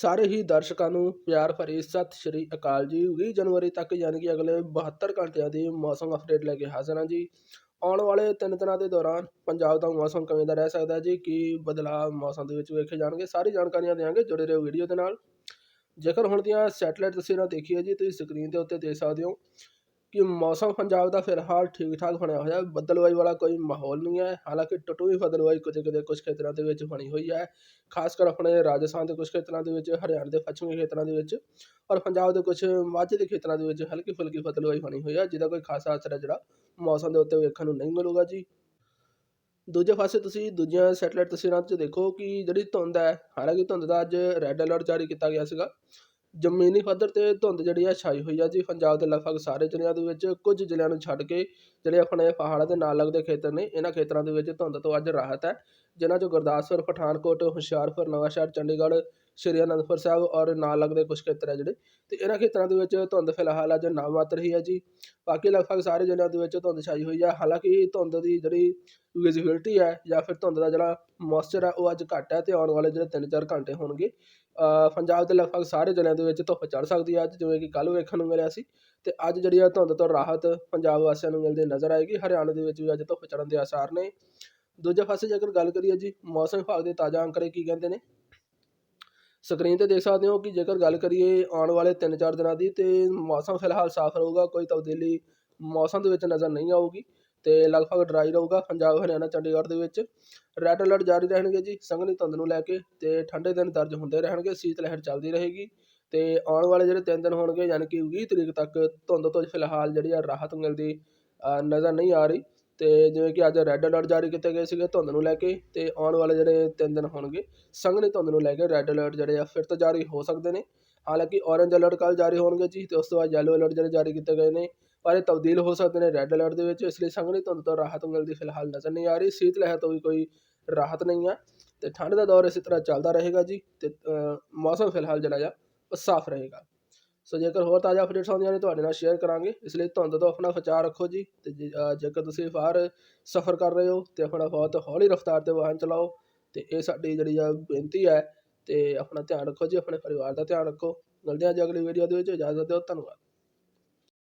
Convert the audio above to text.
ਸਾਰੇ ਹੀ ਦਰਸ਼ਕਾਂ ਨੂੰ ਪਿਆਰ ਭਰੀ ਸਤਿ ਸ਼੍ਰੀ ਅਕਾਲ ਜੀ। 20 ਜਨਵਰੀ ਤੱਕ ਯਾਨੀ ਕਿ ਅਗਲੇ 72 ਘੰਟਿਆਂ ਦੀ ਮੌਸਮ ਅਪਡੇਟ ਲੈ ਕੇ ਹਾਜ਼ਰ ਹਾਂ ਜੀ। ਆਉਣ ਵਾਲੇ ਤਿੰਨ ਦਿਨਾਂ ਦੇ ਦੌਰਾਨ ਪੰਜਾਬ ਦਾ ਮੌਸਮ ਕਿਵੇਂ ਦਾ ਰਹਿ ਸਕਦਾ ਜੀ? ਕੀ ਬਦਲਾਅ ਮੌਸਮ ਦੇ ਵਿੱਚ ਵੇਖੇ ਜਾਣਗੇ? ਸਾਰੀ ਜਾਣਕਾਰੀਆਂ ਦੇਵਾਂਗੇ ਜੁੜੇ ਰਹੋ ਵੀਡੀਓ ਦੇ ਨਾਲ। ਜੇਕਰ ਹੁਣ ਦੀਆਂ ਸੈਟਲਾਈਟ ਤਸਵੀਰਾਂ ਦੇਖੀਏ ਜੀ, ਤੁਸੀਂ ਸਕਰੀਨ ਦੇ ਉੱਤੇ ਦੇਖ ਸਕਦੇ ਹੋ। ਕਿ ਮੌਸਮ ਪੰਜਾਬ ਦਾ ਫਿਲਹਾਲ ਠੀਕ ਠਾਕ ਬਣਿਆ ਹੋਇਆ ਹੈ। ਬੱਦਲਵਾਈ ਵਾਲਾ ਕੋਈ ਮਾਹੌਲ ਨਹੀਂ ਹੈ। ਹਾਲਾਂਕਿ ਟਟੂਈ ਬੱਦਲਵਾਈ ਕੁਝ ਕਿਤੇ ਕੁਝ ਖੇਤਰਾਂ ਦੇ ਵਿੱਚ ਬਣੀ ਹੋਈ ਹੈ। ਖਾਸ ਕਰ ਆਪਣੇ ਰਾਜਸਥਾਨ ਦੇ ਕੁਝ ਖੇਤਰਾਂ ਦੇ ਵਿੱਚ, ਹਰਿਆਣਾ ਦੇ ਪੱਛਮੀ ਖੇਤਰਾਂ ਦੇ ਵਿੱਚ ਔਰ ਪੰਜਾਬ ਦੇ ਕੁਝ ਮਾਝੇ ਦੇ ਖੇਤਰਾਂ ਦੇ ਵਿੱਚ ਹਲਕੀ ਫੁਲਕੀ ਬੱਦਲਵਾਈ ਬਣੀ ਹੋਈ ਹੈ, ਜਿਹਦਾ ਕੋਈ ਖਾਸਾ ਅਸਰ ਹੈ ਜਿਹੜਾ ਮੌਸਮ ਦੇ ਉੱਤੇ ਵੇਖਣ ਨੂੰ ਨਹੀਂ ਮਿਲੂਗਾ ਜੀ। ਦੂਜੇ ਪਾਸੇ ਤੁਸੀਂ ਦੂਜੀਆਂ ਸੈਟਲਾਈਟ ਤਸਵੀਰਾਂ 'ਚ ਦੇਖੋ ਕਿ ਜਿਹੜੀ ਧੁੰਦ ਹੈ, ਹਾਲਾਂਕਿ ਧੁੰਦ ਦਾ ਅੱਜ ਰੈੱਡ ਅਲਰਟ ਜਾਰੀ ਕੀਤਾ ਗਿਆ ਸੀਗਾ। ਜ਼ਮੀਨੀ ਪੱਧਰ ਤੇ ਧੁੰਦ ਜਿਹੜੀ ਆ ਛਾਈ ਹੋਈ ਆ ਜੀ। ਪੰਜਾਬ ਦੇ ਲਗਭਗ ਸਾਰੇ ਜ਼ਿਲ੍ਹਿਆਂ ਦੇ ਵਿੱਚ ਕੁਝ ਜ਼ਿਲ੍ਹਿਆਂ ਨੂੰ ਛੱਡ ਕੇ ਜਿਹੜੇ ਆਪਣੇ ਪਹਾੜਾਂ ਦੇ ਨਾਲ ਲੱਗਦੇ ਖੇਤਰ ਨੇ, ਇਹਨਾਂ ਖੇਤਰਾਂ ਦੇ ਵਿੱਚ ਧੁੰਦ ਤੋਂ ਅੱਜ ਰਾਹਤ ਹੈ। ਜਿਨ੍ਹਾਂ 'ਚੋਂ ਗੁਰਦਾਸਪੁਰ, ਪਠਾਨਕੋਟ, ਹੁਸ਼ਿਆਰਪੁਰ, ਨਵਾਂਸ਼ਹਿਰ, ਚੰਡੀਗੜ੍ਹ ਸ਼੍ਰੀ ਅਨੰਦਪੁਰ ਸਾਹਿਬ ਔਰ ਨਾਲ ਲੱਗਦੇ ਕੁਝ ਖੇਤਰ ਹੈ ਜਿਹੜੇ। ਤੇ ਇਹਨਾਂ ਖੇਤਰਾਂ ਦੇ ਵਿੱਚ ਧੁੰਦ ਫਿਲਹਾਲ ਅੱਜ ਨਾ ਮਾਤਰ ਹੀ ਹੈ ਜੀ। ਬਾਕੀ ਲਗਭਗ ਸਾਰੇ ਜ਼ਿਲ੍ਹਿਆਂ ਦੇ ਵਿੱਚ ਧੁੰਦ ਛਾਈ ਹੋਈ ਹੈ ਹਾਲਾਂਕਿ ਧੁੰਦ ਦੀ ਜਿਹੜੀ ਵਿਜ਼ਿਬਿਲਟੀ ਹੈ ਜਾਂ ਫਿਰ ਧੁੰਦ ਦਾ ਜਿਹੜਾ ਮੋਇਸਚਰ ਹੈ ਉਹ ਅੱਜ ਘੱਟ ਹੈ ਤੇ ਆਉਣ ਵਾਲੇ ਜਿਹੜੇ 3-4 ਘੰਟੇ ਹੋਣਗੇ ਪੰਜਾਬ ਦੇ ਲਗਭਗ ਸਾਰੇ ਜ਼ਿਲ੍ਹਿਆਂ ਦੇ ਵਿੱਚ ਧੁੱਪ ਚੜ ਸਕਦੀ ਹੈ ਅੱਜ, ਜਿਵੇਂ ਕਿ ਕੱਲ੍ਹ ਵੇਖਣ ਨੂੰ ਮਿਲਿਆ ਸੀ। ਤੇ ਅੱਜ ਜਿਹੜੀ ਆ ਧੁੰਦ ਤੋਂ ਰਾਹਤ ਪੰਜਾਬ ਵਾਸੀਆਂ ਨੂੰ ਮਿਲਦੀ ਨਜ਼ਰ ਆਏਗੀ। ਹਰਿਆਣਾ ਦੇ ਵਿੱਚ ਵੀ ਅੱਜ ਧੁੱਪ ਚੜਨ ਦੇ ਆਸਾਰ ਨੇ। ਦੂਜੇ ਪਾਸੇ ਜੇਕਰ ਗੱਲ ਕਰੀਏ ਜੀ, ਮੌਸਮ ਵਿਭਾਗ ਦੇ ਤਾਜ਼ਾ ਅੰਕੜੇ ਕੀ ਕਹਿੰਦੇ ਨੇ? ਸਕਰੀਨ ਤੇ ਦੇਖ ਸਕਦੇ ਹੋ ਕਿ ਜੇਕਰ ਗੱਲ ਕਰੀਏ ਆਉਣ ਵਾਲੇ 3-4 ਦਿਨਾਂ ਦੀ, ਤੇ ਮੌਸਮ ਫਿਲਹਾਲ ਸਾਫ਼ ਰਹੂਗਾ, ਕੋਈ ਤਬਦੀਲੀ ਮੌਸਮ ਦੇ ਵਿੱਚ ਨਜ਼ਰ ਨਹੀਂ ਆਊਗੀ ਤੇ ਲਗਭਗ ਡਰਾਈ ਰਹੂਗਾ ਪੰਜਾਬ, ਹਰਿਆਣਾ, ਚੰਡੀਗੜ੍ਹ ਦੇ ਵਿੱਚ। ਰੈੱਡ ਅਲਰਟ ਜਾਰੀ ਰਹਿਣਗੇ ਜੀ ਸੰਘਣੀ ਧੁੰਦ ਨੂੰ ਲੈ ਕੇ ਤੇ ਠੰਡੇ ਦਿਨ ਦਰਜ ਹੁੰਦੇ ਰਹਿਣਗੇ, ਸੀਤ ਲਹਿਰ ਚੱਲਦੀ ਰਹੇਗੀ ਤੇ ਆਉਣ ਵਾਲੇ ਜਿਹੜੇ 3 ਦਿਨ ਹੋਣਗੇ, ਯਾਨੀ ਕਿ 20 ਤਰੀਕ ਤੱਕ ਧੁੰਦ ਤੋਂ ਫਿਲਹਾਲ ਜਿਹੜੀ ਆ ਰਾਹਤ ਮਿਲਦੀ ਨਜ਼ਰ ਨਹੀਂ ਆ ਰਹੀ। ਅਤੇ ਜਿਵੇਂ ਕਿ ਅੱਜ ਰੈੱਡ ਅਲਰਟ ਜਾਰੀ ਕੀਤੇ ਗਏ ਸੀਗੇ ਧੁੰਦ ਨੂੰ ਲੈ ਕੇ ਅਤੇ ਆਉਣ ਵਾਲੇ ਜਿਹੜੇ ਤਿੰਨ ਦਿਨ ਹੋਣਗੇ, ਸੰਘਣੀ ਧੁੰਦ ਨੂੰ ਲੈ ਕੇ ਰੈੱਡ ਅਲਰਟ ਜਿਹੜੇ ਆ ਫਿਰ ਤੋਂ ਜਾਰੀ ਹੋ ਸਕਦੇ ਨੇ। ਹਾਲਾਂਕਿ ਔਰੇਂਜ ਅਲਰਟ ਕੱਲ੍ਹ ਜਾਰੀ ਹੋਣਗੇ ਜੀ ਅਤੇ ਉਸ ਤੋਂ ਬਾਅਦ ਯੈਲੋ ਅਲਰਟ ਜਿਹੜੇ ਜਾਰੀ ਕੀਤੇ ਗਏ ਨੇ, ਪਰ ਇਹ ਤਬਦੀਲ ਹੋ ਸਕਦੇ ਨੇ ਰੈੱਡ ਅਲਰਟ ਦੇ ਵਿੱਚ, ਇਸ ਲਈ ਸੰਘਣੀ ਧੁੰਦ ਤੋਂ ਰਾਹਤ ਮਿਲਦੀ ਫਿਲਹਾਲ ਨਜ਼ਰ ਨਹੀਂ ਆ ਰਹੀ। ਸੀਤ ਲਹਿਰ ਤੋਂ ਵੀ ਕੋਈ ਰਾਹਤ ਨਹੀਂ ਆ ਅਤੇ ਠੰਡ ਦਾ ਦੌਰ ਇਸੇ ਤਰ੍ਹਾਂ ਚੱਲਦਾ ਰਹੇਗਾ ਜੀ ਅਤੇ ਮੌਸਮ ਫਿਲਹਾਲ ਜਿਹੜਾ ਆ, ਉਹ ਸਾਫ਼ ਰਹੇਗਾ। ਸੋ ਜੇਕਰ ਹੋਰ ਤਾਜ਼ਾ ਅਪਡੇਟਸ ਆਉਂਦੀਆਂ ਨੇ, ਤੁਹਾਡੇ ਨਾਲ ਸ਼ੇਅਰ ਕਰਾਂਗੇ। ਇਸ ਲਈ ਧੁੰਦ ਤੋਂ ਆਪਣਾ ਬਚਾਅ ਰੱਖੋ ਜੀ ਤੇ ਜੇਕਰ ਤੁਸੀਂ ਬਾਹਰ ਸਫ਼ਰ ਕਰ ਰਹੇ ਹੋ ਤੇ ਆਪਣਾ ਬਹੁਤ ਹੌਲੀ ਰਫ਼ਤਾਰ ਤੇ ਵਾਹਨ ਚਲਾਓ ਤੇ ਇਹ ਸਾਡੀ ਜਿਹੜੀ ਆ ਬੇਨਤੀ ਹੈ ਤੇ ਆਪਣਾ ਧਿਆਨ ਰੱਖੋ ਜੀ, ਆਪਣੇ ਪਰਿਵਾਰ ਦਾ ਧਿਆਨ ਰੱਖੋ। ਮਿਲਦੇ ਹਾਂ ਜੀ ਅਗਲੀ ਵੀਡੀਓ ਦੇ ਵਿੱਚ। ਇਜਾਜ਼ਤ ਦਿਓ, ਧੰਨਵਾਦ।